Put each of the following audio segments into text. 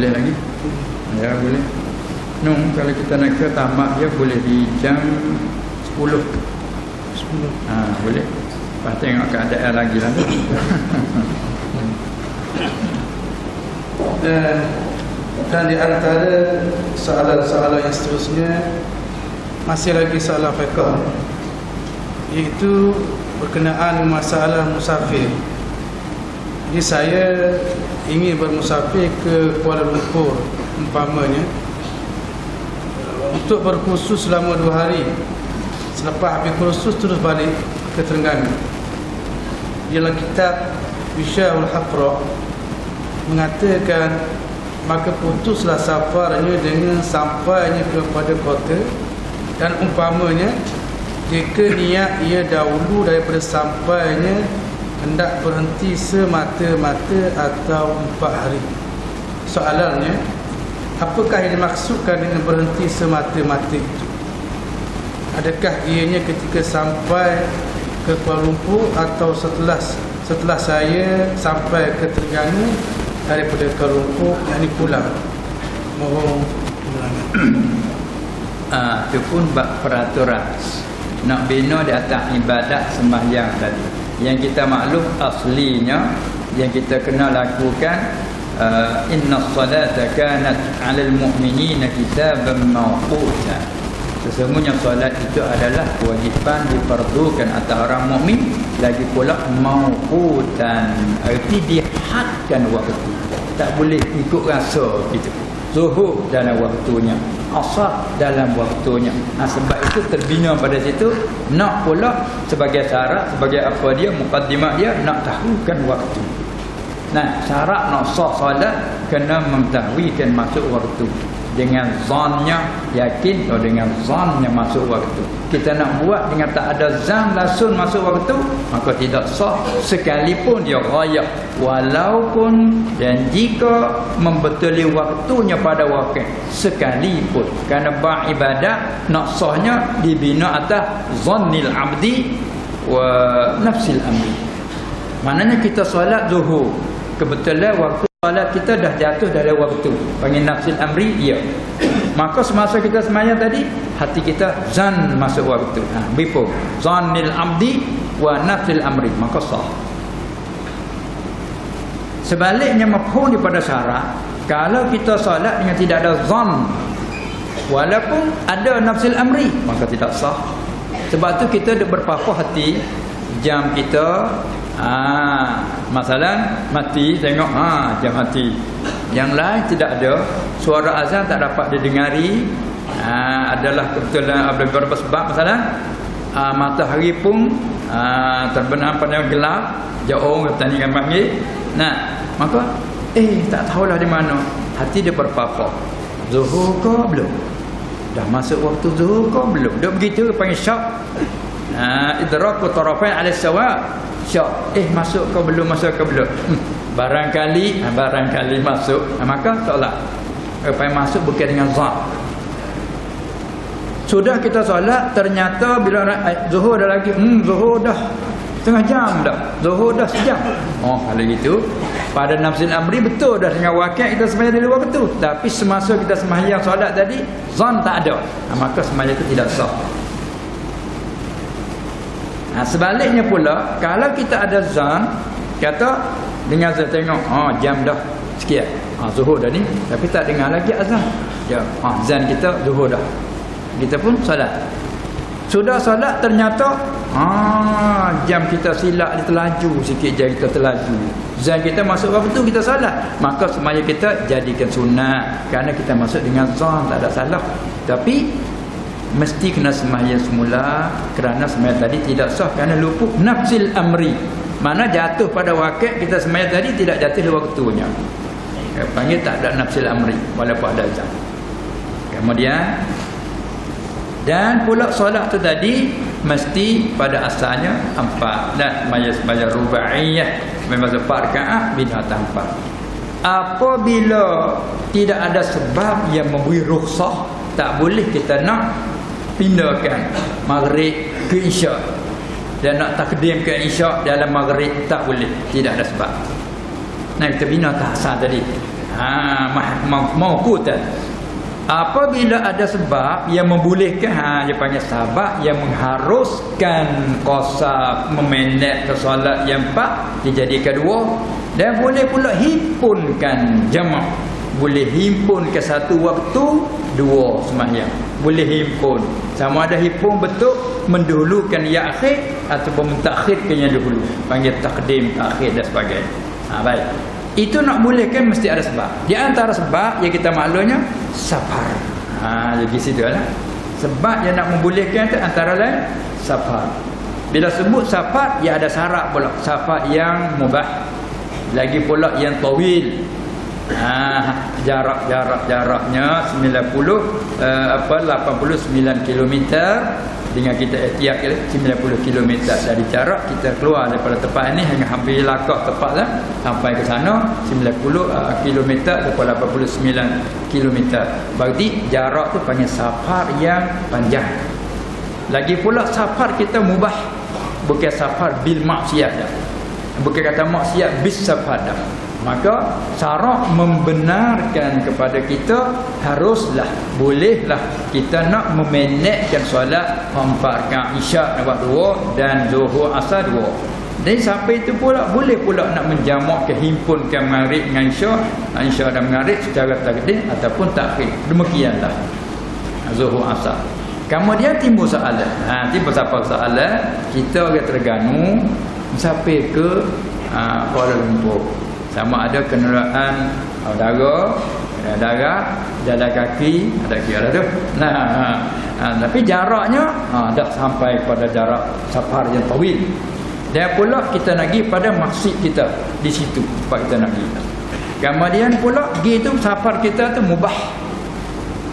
boleh lagi? Ya boleh. Nung kalau kita nak ke tamak dia boleh di jam 10 10 ha, boleh. Lepas tengok keadaan lagi lah. Dan dan di antara soalan-soalan yang seterusnya masih lagi soalan fiqh. Iaitu berkenaan masalah musafir. Jadi saya ingin bermusafir ke Kuala Lumpur umpamanya untuk berkhusus selama dua hari. Selepas habis kursus terus balik ke Terengganu. Dalam kitab Wisyaul Hafra mengatakan maka putuslah safarnya dengan sampainya kepada kota dan umpamanya jika niat ia dahulu daripada sampainya hendak berhenti semata-mata atau empat hari. Soalannya apakah yang dimaksudkan dengan berhenti semata-mata itu? Adakah ianya ketika sampai ke Kuala Lumpur atau setelah setelah saya sampai ke Terengganu daripada Kuala Lumpur yang pulang? Mohon ah itu pun bab peraturan. Nak bina di atas ibadat sembahyang tadi yang kita maklum aslinya yang kita kena lakukan uh, inna salata kanat 'alal mu'minina kitaban mawquta. Sesungguhnya solat itu adalah kewajipan diperdukan atas orang mukmin lagi pula mawqutan. Arti dihadkan waktu. Tak boleh ikut rasa gitu zuhur dalam waktunya asar dalam waktunya. Nah, sebab itu terbina pada situ nak pula sebagai syarat sebagai apa dia mukadimah dia nak tahukan waktu. Nah syarat nak sah solat kena mengetahuikan masuk waktu dengan zannya yakin atau dengan zannya masuk waktu. Kita nak buat dengan tak ada zan langsung masuk waktu maka tidak sah sekalipun dia raya. Walaupun dan jika membetuli waktunya pada waktu sekalipun. Kerana bak ibadat nak sahnya dibina atas zannil abdi wa nafsil amri. Maknanya kita solat zuhur. Kebetulan waktu Solat kita dah jatuh dari waktu. Panggil nafsil amri, ya. Maka semasa kita semayang tadi, hati kita zan masuk waktu. Ha, bipo. Zanil abdi wa nafsil amri. Maka sah. Sebaliknya mafhum daripada syarat, kalau kita solat dengan tidak ada zan, walaupun ada nafsil amri, maka tidak sah. Sebab tu kita berpapah hati, jam kita Ha, masalah mati tengok ha jam mati. Yang lain tidak ada suara azan tak dapat didengari. Ha, adalah kebetulan beberapa sebab masalah ha, matahari pun ha, terbenam pada gelap jauh bertani dengan panggil. Nah, maka eh tak tahulah di mana. Hati dia berpapa. Zuhur ke belum? Dah masuk waktu zuhur ke belum? Dah begitu panggil syak. Ha, idraku tarafain ala sawa syak eh masuk ke belum masuk ke belum? Hmm. barangkali ha, barangkali masuk. Ha, maka solat. Apa yang masuk bukan dengan zat sudah kita solat ternyata bila eh, zuhur dah lagi. Hmm zuhur dah. Setengah jam dah. Zuhur dah sejam. Oh kalau gitu pada nafsil amri betul dah dengan wakil kita sembahyang dari waktu. Tapi semasa kita sembahyang solat tadi zan tak ada. Ha, maka sembahyang itu tidak sah Ha, sebaliknya pula kalau kita ada zan kata dengan saya tengok ha jam dah sekian. Ha zuhur dah ni tapi tak dengar lagi azan. Ya, ha zan kita zuhur dah. Kita pun solat. Sudah solat ternyata ha jam kita silap dia terlaju sikit jam kita terlaju. Zan kita masuk waktu tu kita solat. Maka semaya kita jadikan sunat kerana kita masuk dengan zan tak ada salah. Tapi mesti kena sembahyang semula kerana sembahyang tadi tidak sah kerana luput nafsil amri. Mana jatuh pada wakil kita sembahyang tadi tidak jatuh di waktunya. Ya, panggil tak ada nafsil amri walaupun ada azan kemudian dan pula solat tu tadi mesti pada asalnya empat. Dan sembahyang sembahyang rubaiyah memang sepat rakaat binatang empat apabila tidak ada sebab yang memberi rukhsah tak boleh kita nak pindahkan maghrib ke isyak. Dan nak takdim ke isyak dalam maghrib tak boleh. Tidak ada sebab. Nah kita bina tak asal tadi? Ha mauqutan. Apabila ada sebab yang membolehkan. Ha dia panggil sebab yang mengharuskan qasab memendek ke solat yang empat dijadikan dua. Dan boleh pula himpunkan jamak boleh himpun ke satu waktu dua sembahyang boleh himpun. Sama ada himpun betul mendahulukan yang akhir ataupun mentakhirkan yang dahulu. Panggil takdim takhir dan sebagainya. Ha, baik. Itu nak bolehkan mesti ada sebab. Di antara sebab yang kita maklumnya safar ha, jadi situ lah. Sebab yang nak membolehkan itu antara lain safar bila sebut safar ya ada syarat pula. Safar yang mubah. Lagi pula yang tawil Ha, jarak jarak jaraknya 90 uh, apa 89 km dengan kita ikhtiar 90 km dari jarak kita keluar daripada tempat ini hanya hampir lakak tepat lah sampai ke sana 90 uh, km daripada 89 km berarti jarak tu panggil safar yang panjang. Lagi pula safar kita mubah. Bukan safar bil maksiat dah. Bukan kata maksiat bis safar dah maka cara membenarkan kepada kita haruslah bolehlah kita nak memendekkan solat rakaat isyak nampak dua dan zuhur asar dua. Dan sampai itu pula boleh pula nak menjamak kehimpunkan maghrib dengan isyak isyak dan maghrib secara takdim ataupun takhir demikianlah zuhur asar. Kemudian timbul soalan. Ha, timbul siapa soalan? Kita orang terganu sampai ke ha, Kuala Lumpur sama ada kenderaan udara darat jalan kaki ada kira tu. Nah ha, ha, tapi jaraknya ha, dah sampai pada jarak safar yang tawil. Dan pula kita nak pergi pada maksud kita di situ tempat kita nak pergi. Kemudian pula pergi tu safar kita tu mubah.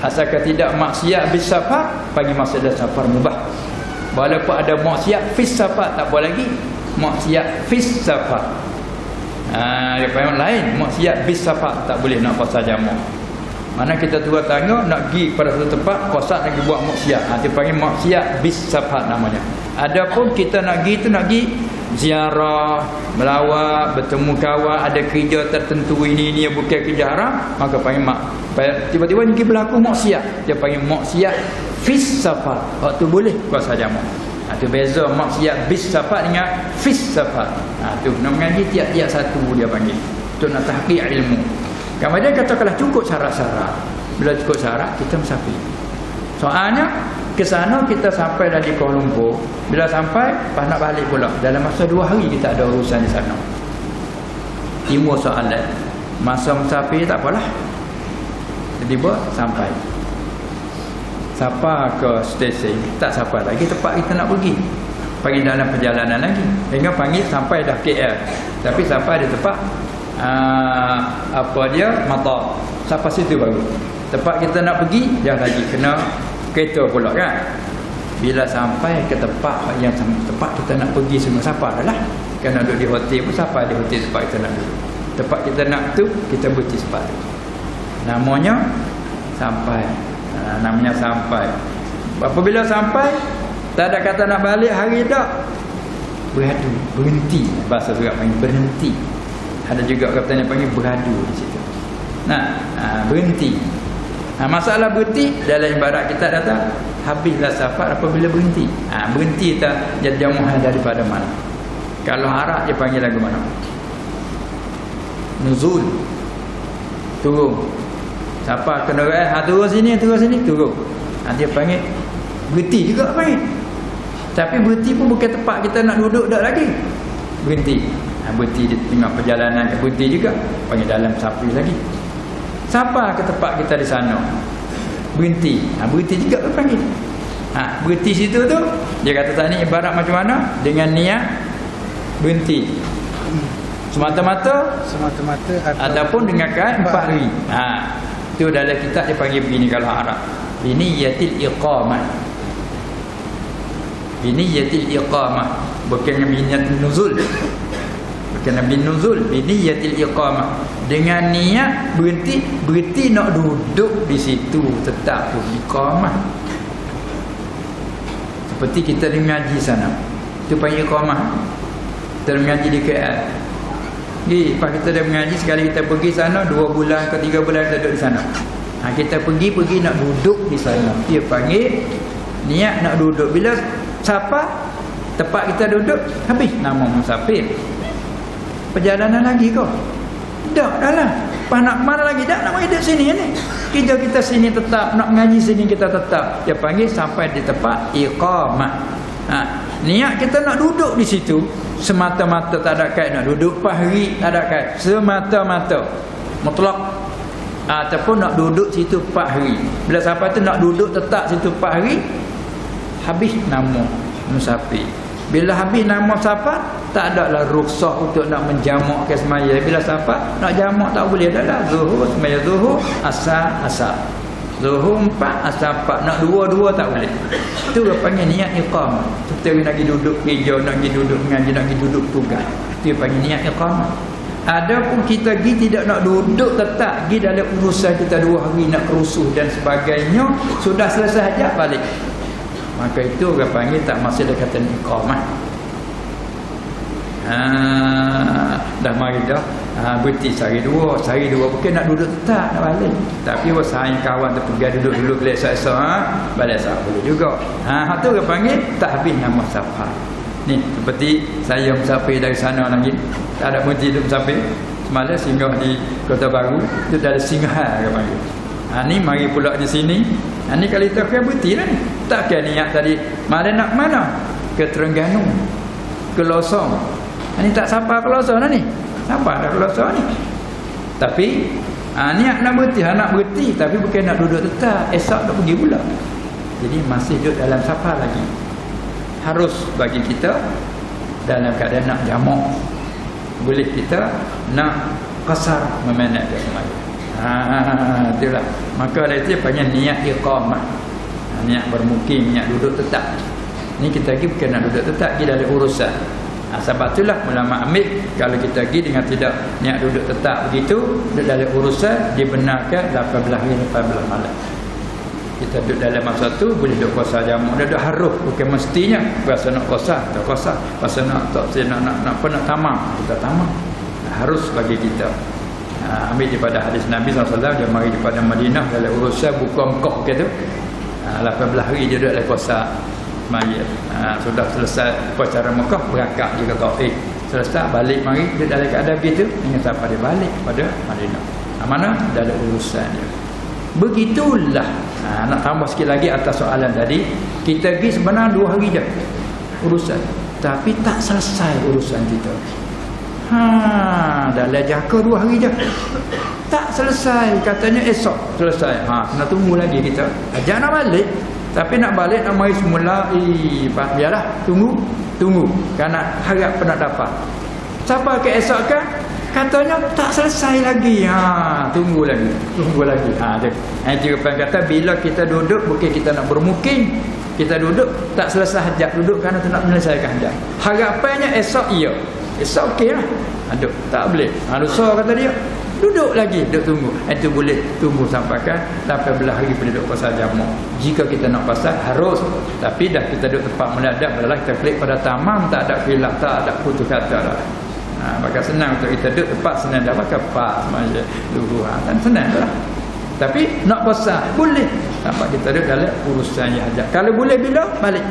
Asalkan tidak maksiat bis safar masa dah safar mubah. Walaupun ada maksiat fis safar tak boleh lagi. Maksiat fis safar Ha, dia panggil lain maksiat bis safar tak boleh nak pasal jamak. Mana kita tua tangga nak pergi pada satu tempat kosak lagi buat maksiat. Ha, dia panggil maksiat bis safar namanya. Adapun kita nak pergi tu nak pergi ziarah, melawat, bertemu kawan, ada kerja tertentu ini ini yang bukan kerja haram, maka panggil mak. Tiba-tiba ni berlaku maksiat. Dia panggil maksiat fis safar. Waktu boleh kuasa jamak. Ha, tu beza maksiat bis safat dengan fis safat. Ha, tu nak mengaji tiap-tiap satu dia panggil. Tu nak tahqiq ilmu. Kemudian katakanlah cukup syarat-syarat. Bila cukup syarat kita musafir. Soalnya ke sana kita sampai dari Kuala Lumpur. Bila sampai pas nak balik pula. Dalam masa dua hari kita ada urusan di sana. Timur soalan. Masa musafir tak apalah. Buat sampai siapa ke stesen tak siapa lagi tempat kita nak pergi. Pergi dalam perjalanan lagi. Hingga panggil sampai dah KL tapi sampai di tempat ah, apa dia mata sampai situ baru. Tempat kita nak pergi dia lagi kena kereta pula kan? Bila sampai ke tempat yang tempat kita nak pergi semua siapa adalah kena duduk di hotel pun siapa di hotel tempat kita nak duduk. Tempat kita nak tu kita berhenti sempat namanya sampai ha, namanya sampai. Apabila sampai tak ada kata nak balik hari tak. Beradu berhenti. Bahasa surat panggil berhenti. Ada juga katanya panggil beradu di situ. Nah ha, berhenti. Ha, masalah berhenti dalam ibarat kita datang habislah safar apabila berhenti. Ha, berhenti tak jadi jamuhan daripada mana? Kalau harap dia panggil lagu mana? Nuzul. Turun Siapa kenderaan ha turun sini turun sini turun. Ha dia panggil berhenti juga panggil. Tapi berhenti pun bukan tempat kita nak duduk dak lagi. Berhenti. Ha berhenti di tengah perjalanan berhenti juga panggil dalam sapi lagi. Siapa ke tempat kita di sana? Berhenti. Ha berhenti juga panggil. Ha berhenti situ tu dia kata tadi ibarat macam mana dengan niat berhenti. Semata-mata semata-mata ataupun dengan kain empat hari. Ha itu dalam kitab dia panggil begini kalau Arab. Biniyatil iqamah. Biniyatil iqamah. Bukan biniyat nuzul. Bukan bin nuzul. Biniyatil iqamah. Dengan niat berhenti. Berhenti nak duduk di situ. Tetap pun iqamah. Seperti kita mengaji sana. Itu panggil iqamah. Kita mengaji di KL. Pergi, lepas kita dah mengaji sekali kita pergi sana dua bulan ke tiga bulan kita duduk di sana. Ha, kita pergi pergi nak duduk di sana. Dia panggil niat nak duduk. Bila siapa tempat kita duduk habis nama musafir. Perjalanan lagi kau. Tak dah lah. Pas nak mana lagi tak nak hidup sini ni. Kita kita sini tetap nak mengaji sini kita tetap. Dia panggil sampai di tempat iqamah. Ha, niat kita nak duduk di situ semata-mata tak ada kait nak duduk pahri tak ada kait semata-mata. Mutlak. Ataupun nak duduk situ 4 hari bila sampai tu nak duduk tetap situ 4 hari habis nama musafir bila habis nama siapa tak ada lah rukhsah untuk nak menjamak ke semaya bila siapa nak jamak tak boleh. Dah lah zuhur semaya zuhur asal asal Zuhur empat, asal empat. Nak dua-dua tak boleh. Itu dia panggil niat iqam. Kita nak pergi duduk hijau, nak pergi duduk mengaji, nak pergi duduk tugas. Itu dia panggil niat iqam. Adapun kita pergi tidak nak duduk tetap. Pergi dalam urusan kita dua hari nak kerusuh dan sebagainya. Sudah selesai saja balik. Maka itu dia panggil tak masih dia kata iqam. Ha, dah mari dah ha, berhenti sehari dua sehari dua. Bukan nak duduk tetap nak balik. Tapi wasahaya kawan tu pergi duduk dulu balik esok ha, balik esok boleh juga. Ha, tu dia panggil tak habis nama safar ni seperti saya musafir dari sana lagi. Tak ada berhenti duduk musafir semalam singgah di kota baru. Tu dah ada singgah dia panggil. Ha, ni mari pula di sini. Ha, ni kali tu kan berhenti lah ni. Tak kan niat tadi. Malam nak mana? Ke Terengganu ke Losong ini tak sampai ke Losong dah ni. Sampai dah Losong ni. Tapi ha, niat nak berhenti, ha, nak berhenti tapi bukan nak duduk tetap, esok nak pergi pula. Jadi masih duduk dalam safar lagi. Harus bagi kita dalam keadaan nak jamak. Boleh kita nak kasar memanage semaya. Ha, itulah. Maka ada itu panggil niat iqamah. Niat bermukim, niat duduk tetap. Ni kita lagi bukan nak duduk tetap, kita ada urusan. Ha, sebab itulah ulama ambil kalau kita pergi dengan tidak niat duduk tetap begitu dalam urusan dibenarkan 18 hari 18 malam. Kita duduk dalam masa tu boleh duduk kuasa jamu dia duduk harus bukan mestinya kuasa nak kuasa tak kuasa kuasa nak tak nak nak, nak, nak, nak tamam. Kita tamam. Harus bagi kita. Ha, ambil daripada hadis Nabi SAW dia mari daripada Madinah dalam urusan buka Mekah gitu ha, 18 hari dia duduk dalam kuasa mayat. Ha, sudah selesai upacara Mekah berangkat juga taufik. Selesai balik mari dia dalam keadaan begitu dengan siapa dia balik pada Madinah. Ha, mana dalam urusan dia. Begitulah. Ha, nak tambah sikit lagi atas soalan tadi, kita pergi sebenarnya dua hari je urusan. Tapi tak selesai urusan kita. Ha, dalam jangka dua hari je. Tak selesai. Katanya esok selesai. Ha, kena tunggu lagi kita. Jangan balik. Tapi nak balik nak mari semula, eh, biarlah tunggu, tunggu. Karena harap pernah dapat. Siapa ke esok kan? Katanya tak selesai lagi. Ha, tunggu lagi, tunggu lagi. Ha, dia. Ha, dia kata bila kita duduk bukan kita nak bermukim. Kita duduk tak selesai hajat duduk kerana tu nak menyelesaikan hajat. Harapannya esok iya. Esok okeylah. Aduh, tak boleh. Ha, lusa kata dia. Duduk lagi, duduk tunggu. Itu boleh tunggu sampai kan 18 hari penduduk pasal jamak. Jika kita nak pasal, harus. Tapi dah kita duduk tempat meladak, adalah kita klik pada tamam, tak ada khilaf, tak ada putus kata lah. Ha, maka senang untuk kita duduk tempat senang dah pakai pas manja dulu ha, kan senang lah. Tapi nak pasal, boleh. Nampak kita duduk dalam urusan yang hajat. Kalau boleh bila, balik.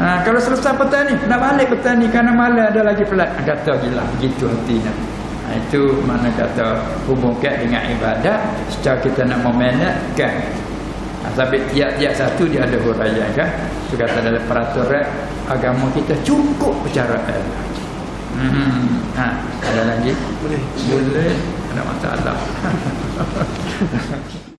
Ha, kalau selesai petani, nak balik petani kerana malam ada lagi pelat. Kata gila, gitu hatinya. Ha, itu mana kata hubungkan dengan ibadat secara kita nak memanatkan ha, tapi tiap-tiap satu dia ada huraian kan? Itu kata dalam peraturan agama kita cukup bicara hmm. ha, ada lagi? boleh. Boleh. Ada masalah